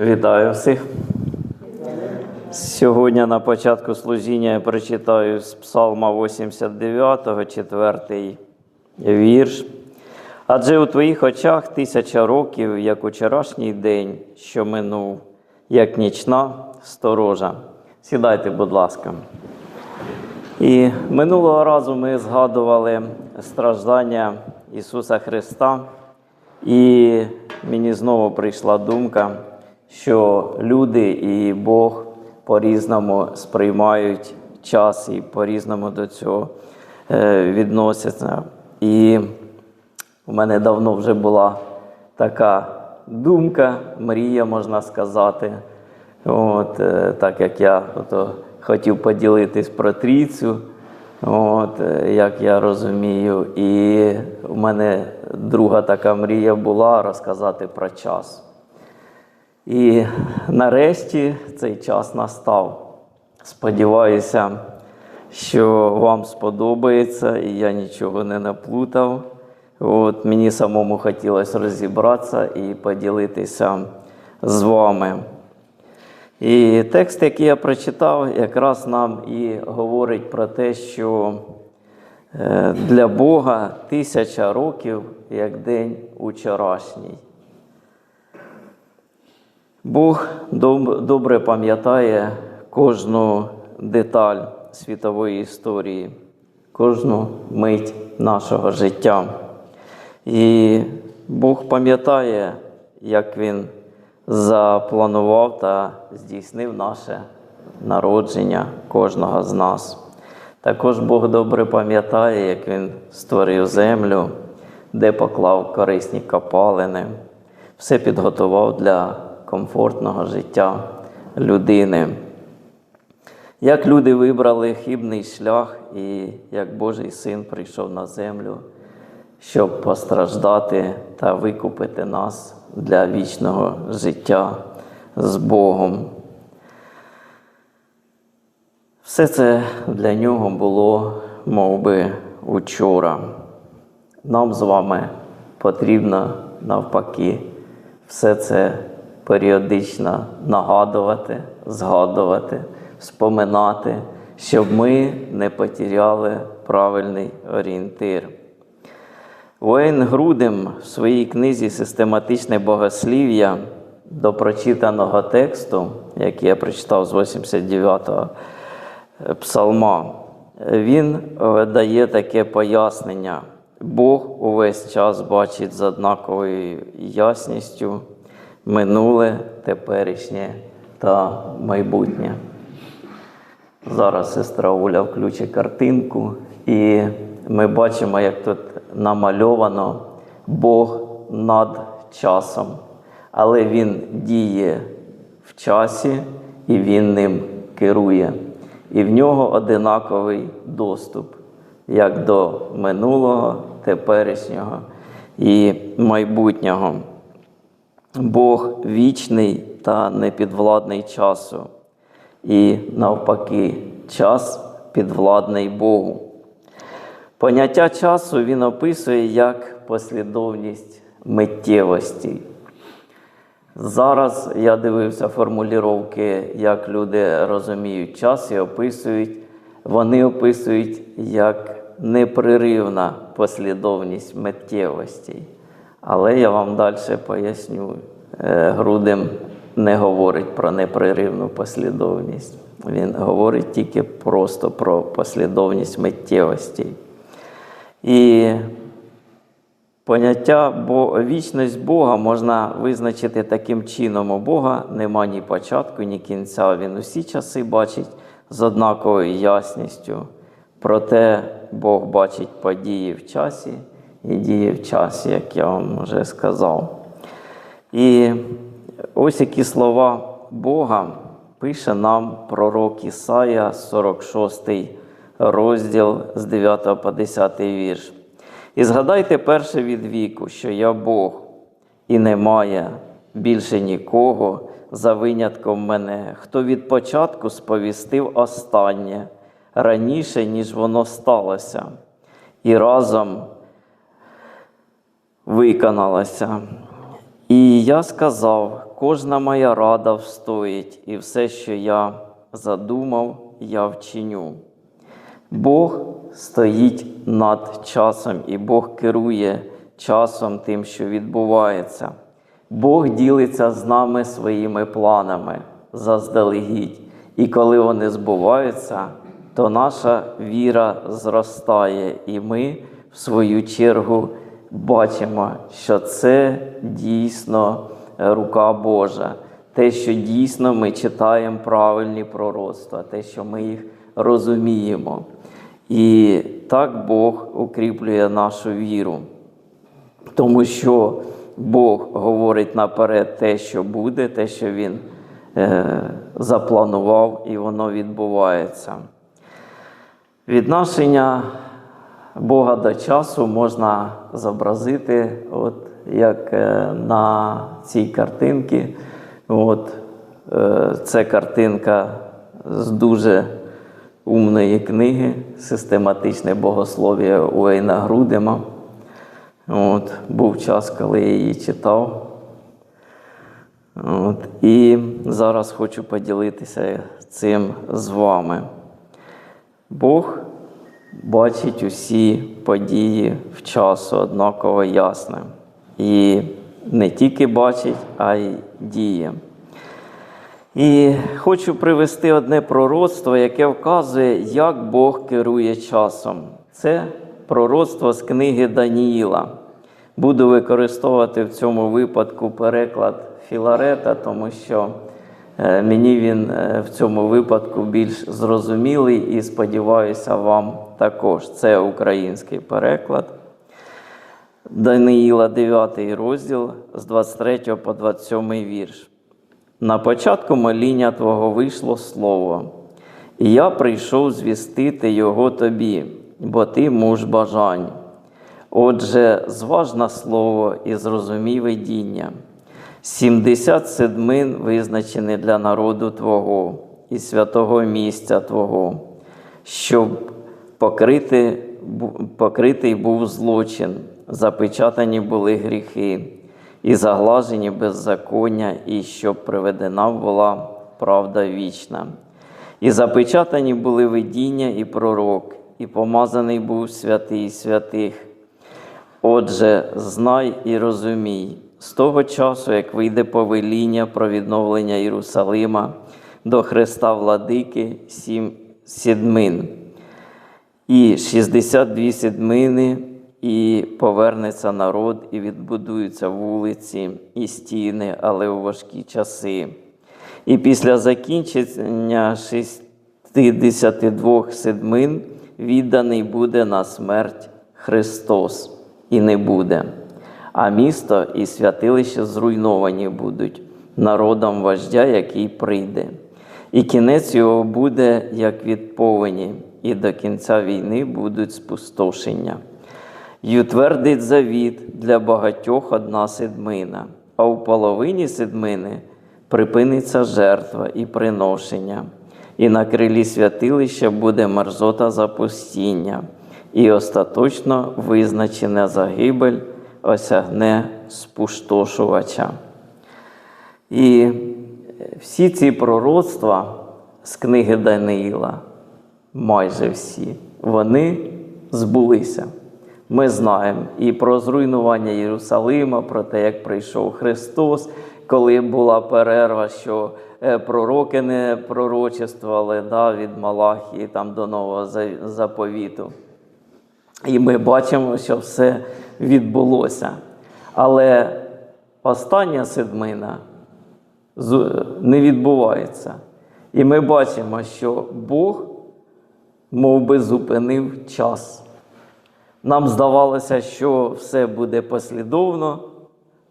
Вітаю всіх. Сьогодні на початку служіння я прочитаю з Псалма 89, четвертий вірш. Адже у твоїх очах тисяча років, як учорашній день, що минув, як нічна сторожа. Сідайте, будь ласка. І минулого разу ми згадували страждання Ісуса Христа, і мені знову прийшла думка, що люди і Бог по-різному сприймають час і по-різному до цього е, відносяться. І у мене давно вже була така думка, мрія, можна сказати. От, е, так як я ото, хотів поділитись про трійцю, от, е, як я розумію. І в мене друга така мрія була розказати про час. І нарешті цей час настав. Сподіваюся, що вам сподобається, і я нічого не наплутав. От, мені самому хотілося розібратися і поділитися з вами. І текст, який я прочитав, якраз нам і говорить про те, що е, для Бога тисяча років як день учорашній. Бог добре пам'ятає кожну деталь світової історії, кожну мить нашого життя. І Бог пам'ятає, як Він запланував та здійснив наше народження кожного з нас. Також Бог добре пам'ятає, як Він створив землю, де поклав корисні копалини, все підготував для комфортного життя людини. Як люди вибрали хибний шлях, і як Божий син прийшов на землю, щоб постраждати та викупити нас для вічного життя з Богом. Все це для нього було мов би, учора. Нам з вами потрібно навпаки все це періодично нагадувати, згадувати, споминати, щоб ми не потеряли правильний орієнтир. Воєн Грудем в своїй книзі Систематичне богослів'я до прочитаного тексту, який я прочитав з 89-го псалма, він дає таке пояснення. Бог увесь час бачить з однаковою ясністю минуле, теперішнє та майбутнє. Зараз сестра Оля включить картинку, і ми бачимо, як тут намальовано Бог над часом. Але Він діє в часі і Він ним керує. І в нього одинаковий доступ як до минулого, теперішнього і майбутнього. Бог вічний та непідвладний часу. І навпаки, час підвладний Богу. Поняття часу він описує як послідовність миттєвості. Зараз я дивився формулювання, як люди розуміють час і описують. Вони описують як непреривна послідовність миттєвості. Але я вам далі поясню. Е, Грудем не говорить про непреривну послідовність. Він говорить тільки просто про послідовність миттєвості. І поняття бо вічність Бога можна визначити таким чином: у Бога нема ні початку, ні кінця. Він усі часи бачить з однаковою ясністю. Проте Бог бачить події в часі і діє в часі, як я вам вже сказав. І ось які слова Бога пише нам пророк Ісая, 46 розділ з 9 по 10 вірш. І згадайте перше від віку, що я Бог, і немає більше нікого за винятком мене, хто від початку сповістив останнє раніше, ніж воно сталося, і разом виконалося. І я сказав: кожна моя рада встоїть, і все, що я задумав, я вчиню. Бог стоїть над часом, і Бог керує часом тим, що відбувається. Бог ділиться з нами своїми планами заздалегідь. І коли вони збуваються, то наша віра зростає, і ми, в свою чергу, бачимо, що це дійсно рука Божа, те, що дійсно ми читаємо правильні пророцтва, те, що ми їх розуміємо. І так Бог укріплює нашу віру, тому що Бог говорить наперед те, що буде, те, що Він е, запланував, і воно відбувається. Відношення Бога до часу можна зобразити, от як е, на цій картинці. От, е, це картинка з дуже умної книги Систематичне богослов'я Уейна Грудема. От, був час, коли я її читав. От, і зараз хочу поділитися цим з вами. Бог бачить усі події в часу однаково ясно. І не тільки бачить, а й діє. І хочу привести одне пророцтво, яке вказує, як Бог керує часом. Це пророцтво з книги Даніїла. Буду використовувати в цьому випадку переклад Філарета, тому що е, мені він е, в цьому випадку більш зрозумілий і сподіваюся, вам також. Це український переклад. Даниїла 9 розділ з 23 по 27 вірш. На початку моління Твого вийшло слово, і я прийшов звістити його тобі, бо ти муж бажань. Отже, зважна слово і зрозумій видіння. Сімдесят седмин визначені для народу Твого і святого місця Твого, щоб покрити, покритий був злочин, запечатані були гріхи, і заглажені беззаконня, і щоб приведена була правда вічна. І запечатані були видіння і пророк, і помазаний був святий святих. Отже, знай і розумій, з того часу, як вийде повеління про відновлення Єрусалима до Христа Владики сім сідмин, і 62 сідмини, і повернеться народ, і відбудуються вулиці і стіни, але у важкі часи. І після закінчення 62 седмин відданий буде на смерть Христос і не буде. А місто і святилище зруйновані будуть народом вождя, який прийде. І кінець його буде, як від повені, і до кінця війни будуть спустошення. І утвердить завіт для багатьох одна седмина, а у половині седмини припиниться жертва і приношення, і на крилі святилища буде мерзота запустіння, і остаточно визначена загибель осягне спустошувача. І всі ці пророцтва з книги Даниїла, майже всі, вони збулися. Ми знаємо і про зруйнування Єрусалима, про те, як прийшов Христос, коли була перерва, що е, пророки не пророчествували да, від Малахії там, до нового заповіту. І ми бачимо, що все відбулося. Але остання седмина не відбувається. І ми бачимо, що Бог мов би, зупинив час. Нам здавалося, що все буде послідовно,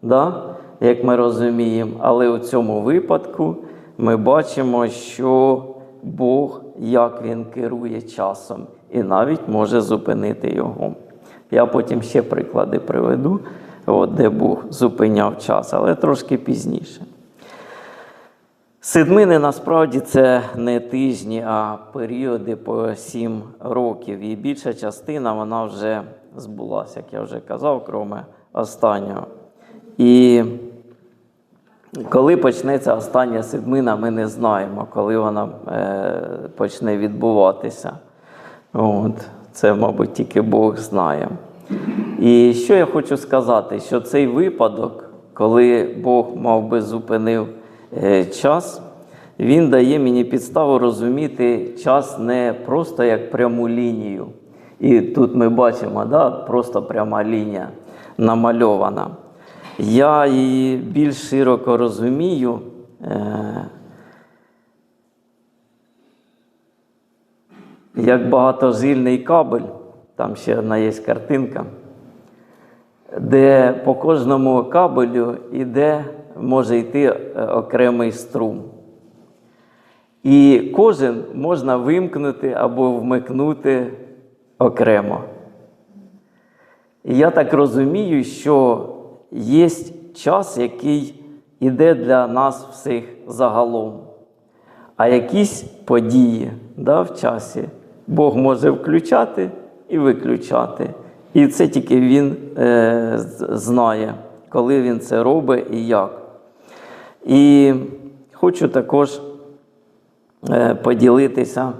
да? як ми розуміємо, але у цьому випадку ми бачимо, що Бог, як Він керує часом, і навіть може зупинити його. Я потім ще приклади приведу, от, де Бог зупиняв час, але трошки пізніше. Седмини насправді це не тижні, а періоди по сім років. І більша частина вона вже збулася, як я вже казав, кроме останнього. І Коли почнеться остання седмина, ми не знаємо, коли вона е, почне відбуватися. От. Це, мабуть, тільки Бог знає. І що я хочу сказати, що цей випадок, коли Бог мав би зупинив час, він дає мені підставу розуміти час не просто як пряму лінію. І тут ми бачимо, да, просто пряма лінія намальована. Я її більш широко розумію. Е, як багатожильний кабель, там ще одна є картинка, де по кожному кабелю іде, може йти е, окремий струм. І кожен можна вимкнути або вмикнути окремо. І я так розумію, що є час, який іде для нас всіх загалом. А якісь події да, в часі Бог може включати і виключати. І це тільки Він е, знає, коли він це робить і як. І хочу також е, поділитися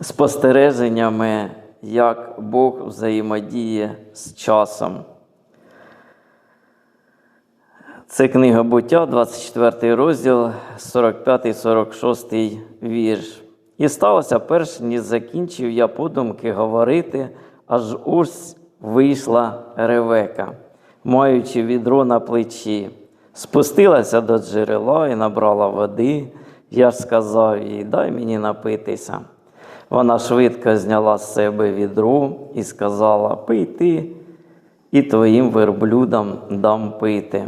спостереженнями, як Бог взаємодіє з часом. Це книга буття, 24 розділ, 45-46 вірш. І сталося, перш ніж закінчив я подумки говорити, аж ось вийшла ревека, маючи відро на плечі, спустилася до джерела і набрала води. Я ж сказав їй, дай мені напитися. Вона швидко зняла з себе відро і сказала: Пий ти, і твоїм верблюдам дам пити.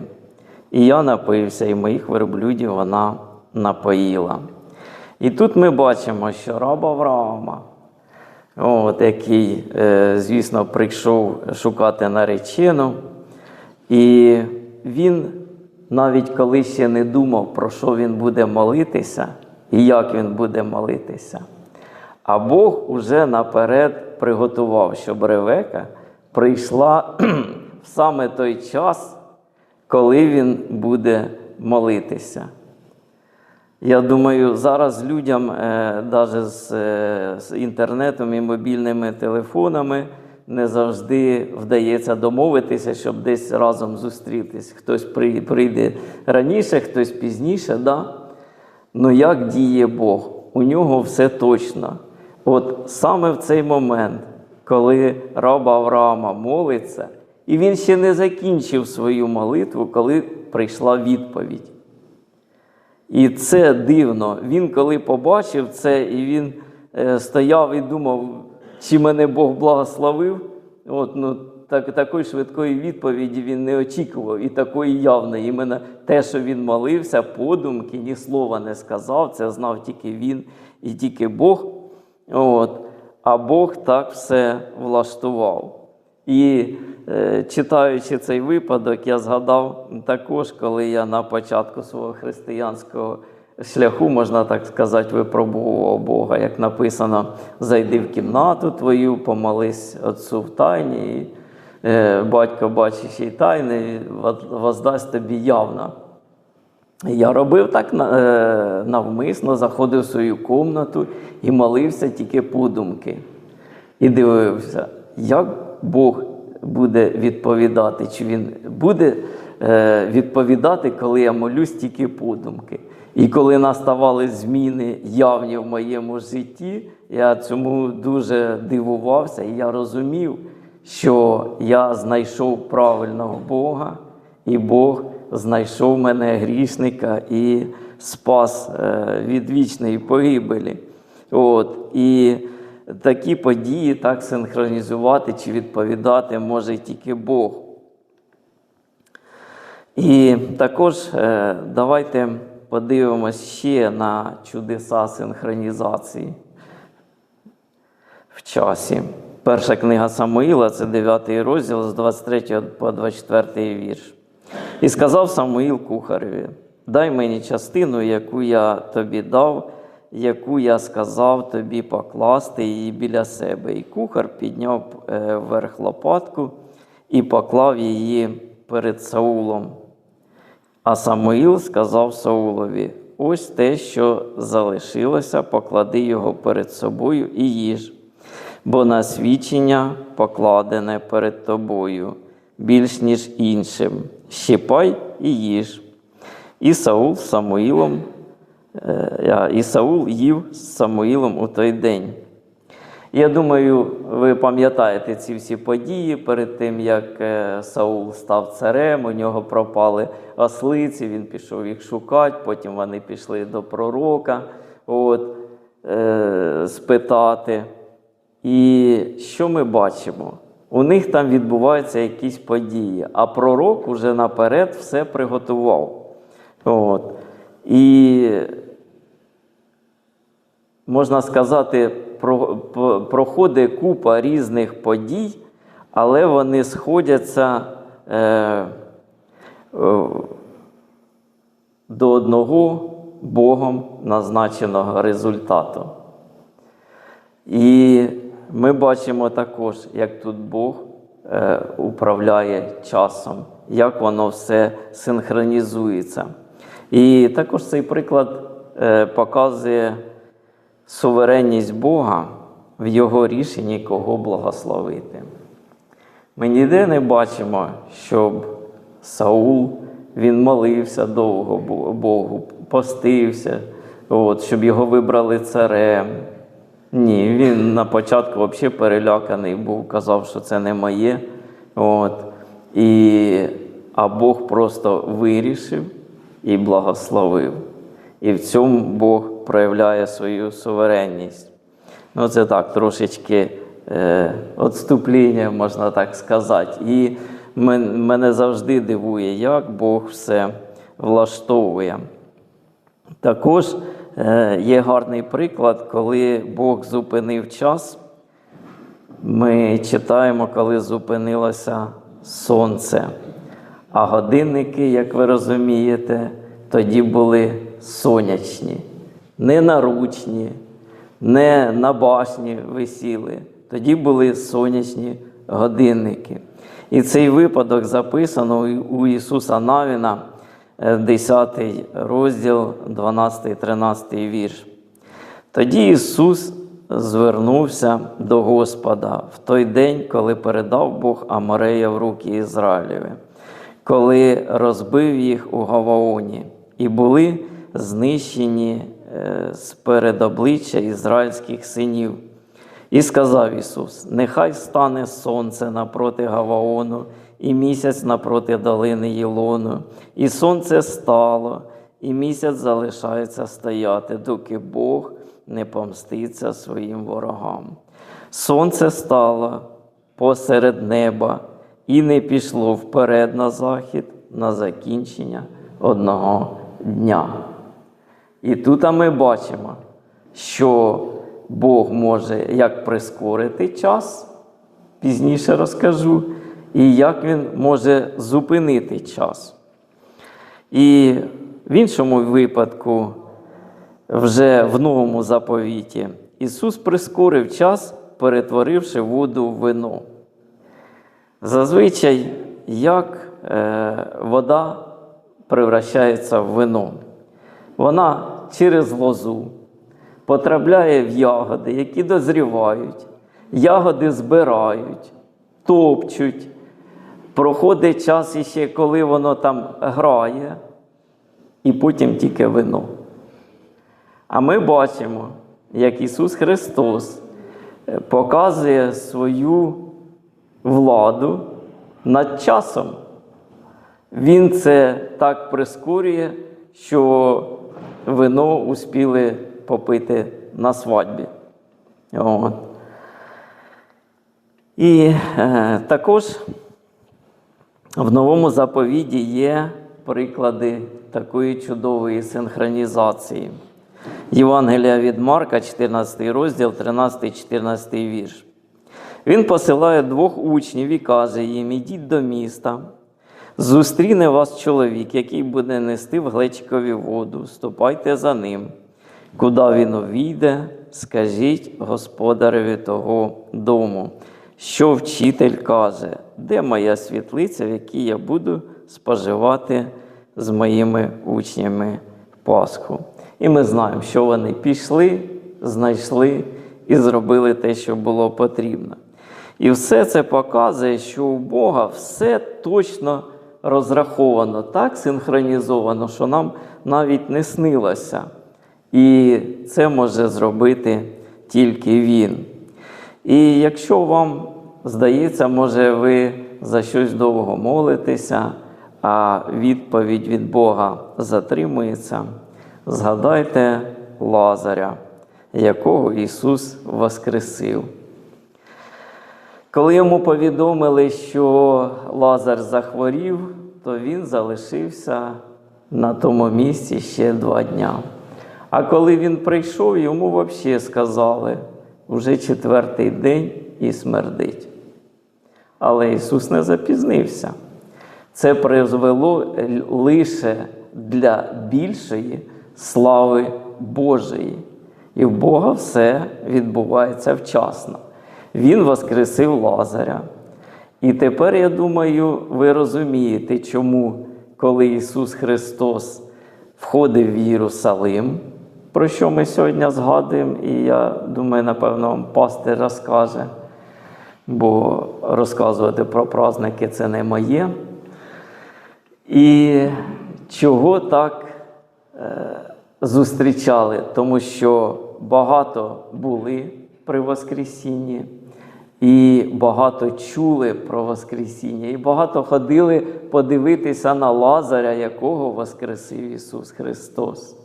І я напився, і моїх верблюдів вона напоїла. І тут ми бачимо, що раб Авраама, от, який, е, звісно, прийшов шукати наречену, і він навіть коли ще не думав, про що він буде молитися і як він буде молитися. А Бог уже наперед приготував, щоб Ревека прийшла в саме той час, коли він буде молитися. Я думаю, зараз людям, навіть з, е, інтернетом і мобільними телефонами, не завжди вдається домовитися, щоб десь разом зустрітись. Хтось прийде раніше, хтось пізніше. Да? Ну як діє Бог? У нього все точно. От саме в цей момент, коли раба Авраама молиться, і він ще не закінчив свою молитву, коли прийшла відповідь. І це дивно. Він коли побачив це, і він е, стояв і думав, чи мене Бог благословив. От, ну, так, Такої швидкої відповіді він не очікував, і такої явної. Іменно те, що він молився, подумки, ні слова не сказав, це знав тільки він і тільки Бог. От. А Бог так все влаштував. І е, читаючи цей випадок, я згадав також, коли я на початку свого християнського шляху, можна так сказати, випробував Бога, як написано: зайди в кімнату твою, помолись Отцу в тайні, і е, батько бачиш і тайни, воздасть тобі явно. Я робив так е, навмисно, заходив в свою кімнату і молився тільки подумки. І дивився, як Бог буде відповідати, чи Він буде е, відповідати, коли я молюсь тільки подумки. І коли наставали зміни явні в моєму житті, я цьому дуже дивувався, і я розумів, що я знайшов правильного Бога, і Бог знайшов мене грішника і спас е, від вічної погибелі. От. І такі події так синхронізувати чи відповідати може тільки Бог. І також е, давайте подивимось ще на чудеса синхронізації в часі. Перша книга Самуїла, це 9 розділ з 23 по 24 вірш. І сказав Самуїл кухареві: дай мені частину, яку я тобі дав, яку я сказав тобі покласти її біля себе. І кухар підняв е, вверх лопатку і поклав її перед Саулом. А Самуїл сказав Саулові: ось те, що залишилося, поклади його перед собою і їж, бо на свідчення покладене перед тобою, більш ніж іншим. Щипай і їж. І Саул Самуїлом, е, і Саул їв з Самуїлом у той день. Я думаю, ви пам'ятаєте ці всі події перед тим, як е, Саул став царем, у нього пропали ослиці, він пішов їх шукати, потім вони пішли до пророка от, е, спитати. І що ми бачимо? У них там відбуваються якісь події, а пророк уже наперед все приготував. От. І можна сказати, проходить купа різних подій, але вони сходяться е, е, до одного Богом назначеного результату. І ми бачимо також, як тут Бог е, управляє часом, як воно все синхронізується. І також цей приклад е, показує суверенність Бога в Його рішенні, кого благословити. Ми ніде не бачимо, щоб Саул він молився довго Богу, постився, от, щоб його вибрали царем. Ні, він на початку взагалі переляканий був, казав, що це не моє. От. І, а Бог просто вирішив і благословив. І в цьому Бог проявляє свою суверенність. Ну, це так, трошечки е, відступління, можна так сказати. І мен- мене завжди дивує, як Бог все влаштовує. Також е, є гарний приклад, коли Бог зупинив час. Ми читаємо, коли зупинилося сонце. А годинники, як ви розумієте, тоді були сонячні, не наручні, не на башні висіли. Тоді були сонячні годинники. І цей випадок записано у- Ісуса Навіна, е, 10 розділ, 12-13 вірш. Тоді Ісус звернувся до Господа в той день, коли передав Бог Аморея в руки Ізраїлеві, коли розбив їх у Гаваоні, і були знищені е, з перед обличчя ізраїльських синів. І сказав Ісус: Нехай стане сонце напроти Гаваону, і місяць напроти долини Єлону. І сонце стало, і місяць залишається стояти, доки Бог не помститься своїм ворогам. Сонце стало посеред неба і не пішло вперед на захід на закінчення одного дня. І тут ми бачимо, що Бог може як прискорити час, пізніше розкажу, і як Він може зупинити час. І в іншому випадку, вже в новому заповіті, Ісус прискорив час, перетворивши воду в вино. Зазвичай, як е, вода превращається в вино. Вона через лозу потрапляє в ягоди, які дозрівають, ягоди збирають, топчуть. Проходить час іще, коли воно там грає, і потім тільки вино. А ми бачимо, як Ісус Христос е, показує свою владу над часом. Він це так прискорює, що вино успіли попити на свадьбі. От. І е, також в новому заповіді є приклади такої чудової синхронізації. Євангелія від Марка, 14 розділ, 13-14 вірш. Він посилає двох учнів і каже їм: ідіть до міста, зустріне вас чоловік, який буде нести в глечикові воду, ступайте за ним. Куди він увійде, скажіть господареві того дому, що вчитель каже, де моя світлиця, в якій я буду споживати з моїми учнями Пасху. І ми знаємо, що вони пішли, знайшли і зробили те, що було потрібно. І все це показує, що у Бога все точно розраховано, так синхронізовано, що нам навіть не снилося. І це може зробити тільки Він. І якщо вам здається, може ви за щось довго молитеся, а відповідь від Бога затримується, згадайте Лазаря, якого Ісус воскресив. Коли йому повідомили, що Лазар захворів, то він залишився на тому місці ще два дня. А коли він прийшов, йому взагалі сказали, вже четвертий день і смердить. Але Ісус не запізнився. Це призвело лише для більшої слави Божої. І в Бога все відбувається вчасно. Він воскресив Лазаря. І тепер, я думаю, ви розумієте, чому, коли Ісус Христос входив в Єрусалим, про що ми сьогодні згадуємо, і я думаю, напевно, вам пастир розкаже, бо розказувати про праздники це не моє. І чого так е, зустрічали? Тому що багато були при Воскресінні, і багато чули про Воскресіння, і багато ходили подивитися на Лазаря, якого Воскресив Ісус Христос.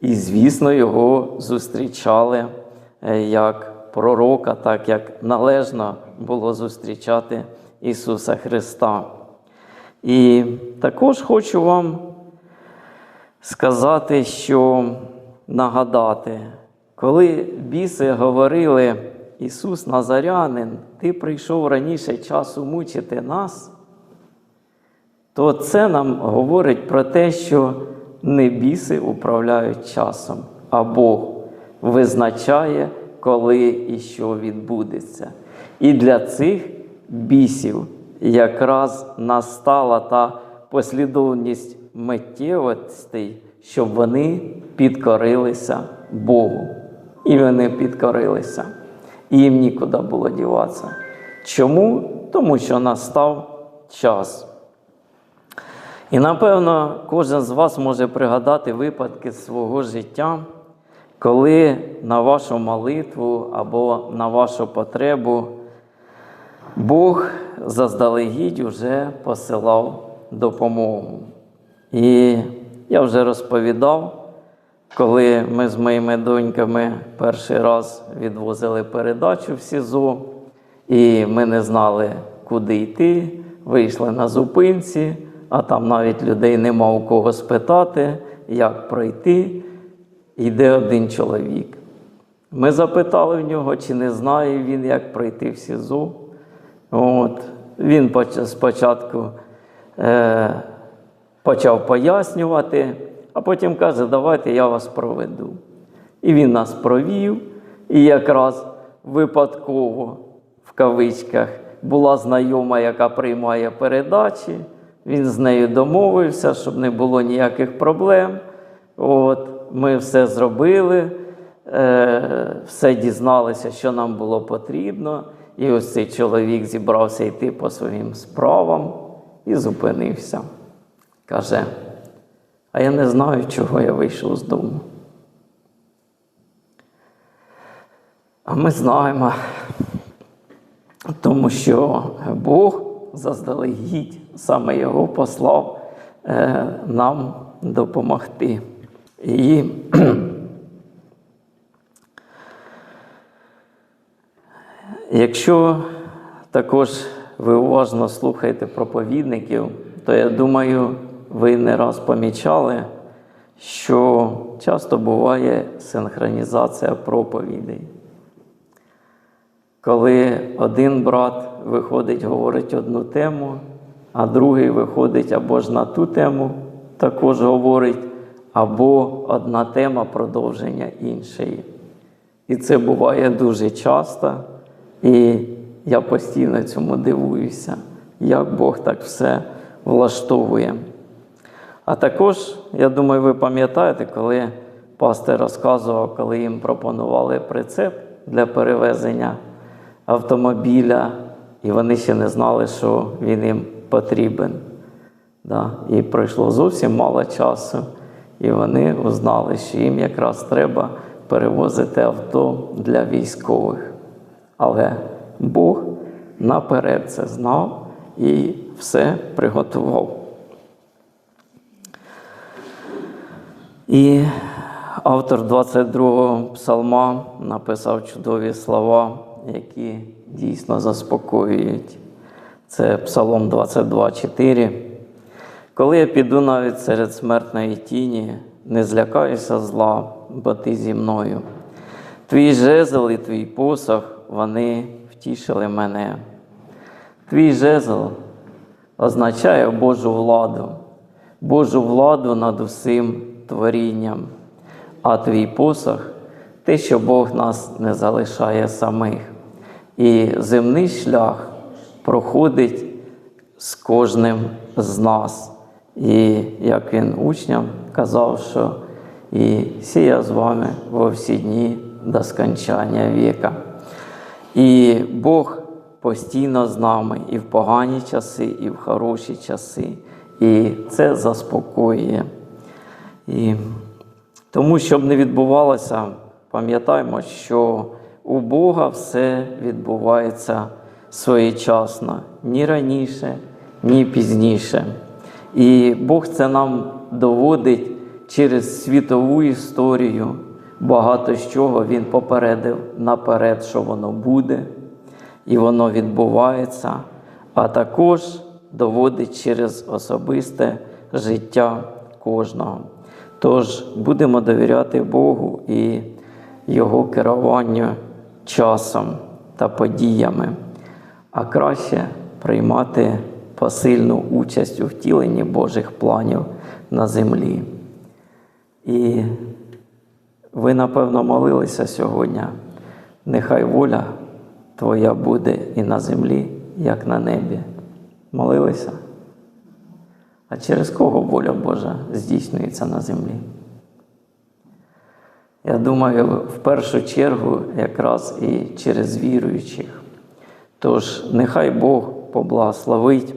І, звісно, його зустрічали е, як пророка, так як належно було зустрічати Ісуса Христа. І також хочу вам сказати, що нагадати, коли біси говорили, Ісус Назарянин, Ти прийшов раніше часу мучити нас, то це нам говорить про те, що не біси управляють часом, а Бог визначає, коли і що відбудеться. І для цих бісів якраз настала та послідовність миттєвостей, щоб вони підкорилися Богу. І вони підкорилися. І їм нікуди було діватися. Чому? Тому що настав час. І напевно, кожен з вас може пригадати випадки свого життя, коли на вашу молитву або на вашу потребу Бог заздалегідь вже посилав допомогу. І я вже розповідав, коли ми з моїми доньками перший раз відвозили передачу в СІЗО, і ми не знали, куди йти, вийшли на зупинці, а там навіть людей нема у кого спитати, як пройти. Йде один чоловік. Ми запитали в нього, чи не знає він, як пройти в СІЗО. От. Він спочатку е, почав пояснювати, а потім каже, давайте я вас проведу. І він нас провів, і якраз випадково, в кавичках, була знайома, яка приймає передачі. Він з нею домовився, щоб не було ніяких проблем. От, Ми все зробили, е, все дізналися, що нам було потрібно. І ось цей чоловік зібрався йти по своїм справам і зупинився. Каже, а я не знаю, чого я вийшов з дому. А ми знаємо, тому що Бог заздалегідь саме його послав е, нам допомогти. І якщо також ви уважно слухаєте проповідників, то я думаю, ви не раз помічали, що часто буває синхронізація проповідей. Коли один брат виходить, говорить одну тему, а другий виходить або ж на ту тему, також говорить, або одна тема продовження іншої. І це буває дуже часто, і я постійно цьому дивуюся, як Бог так все влаштовує. А також, я думаю, ви пам'ятаєте, коли пастор розказував, коли їм пропонували прицеп для перевезення автомобіля, і вони ще не знали, що він їм потрібен. Да. І пройшло зовсім мало часу, і вони узнали, що їм якраз треба перевозити авто для військових. Але Бог наперед це знав і все приготував. І автор 22-го псалма написав чудові слова, які дійсно заспокоюють. Це Псалом 22,4. Коли я піду навіть серед смертної тіні, не злякаюся зла, бо ти зі мною. Твій жезл і твій посох, вони втішили мене. Твій жезл означає Божу владу, Божу владу над усім творінням, а твій посох те, що Бог нас не залишає самих. І земний шлях проходить з кожним з нас. І як він учням казав, що і сія з вами во всі дні до скончання віка. І Бог постійно з нами і в погані часи, і в хороші часи. І це заспокоює. І тому, щоб не відбувалося, пам'ятаємо, що у Бога все відбувається своєчасно, ні раніше, ні пізніше. І Бог це нам доводить через світову історію. Багато з чого Він попередив наперед, що воно буде, і воно відбувається, а також доводить через особисте життя кожного. Тож будемо довіряти Богу і Його керуванню часом та подіями, а краще приймати посильну участь у втіленні Божих планів на землі. І ви, напевно, молилися сьогодні. Нехай воля Твоя буде і на землі, як на небі. Молилися? А через кого воля Божа здійснюється на землі? Я думаю, в першу чергу якраз і через віруючих. Тож нехай Бог поблагословить,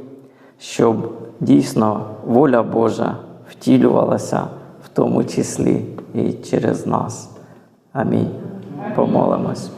щоб дійсно воля Божа втілювалася в тому числі і через нас. Амінь. Помолимось.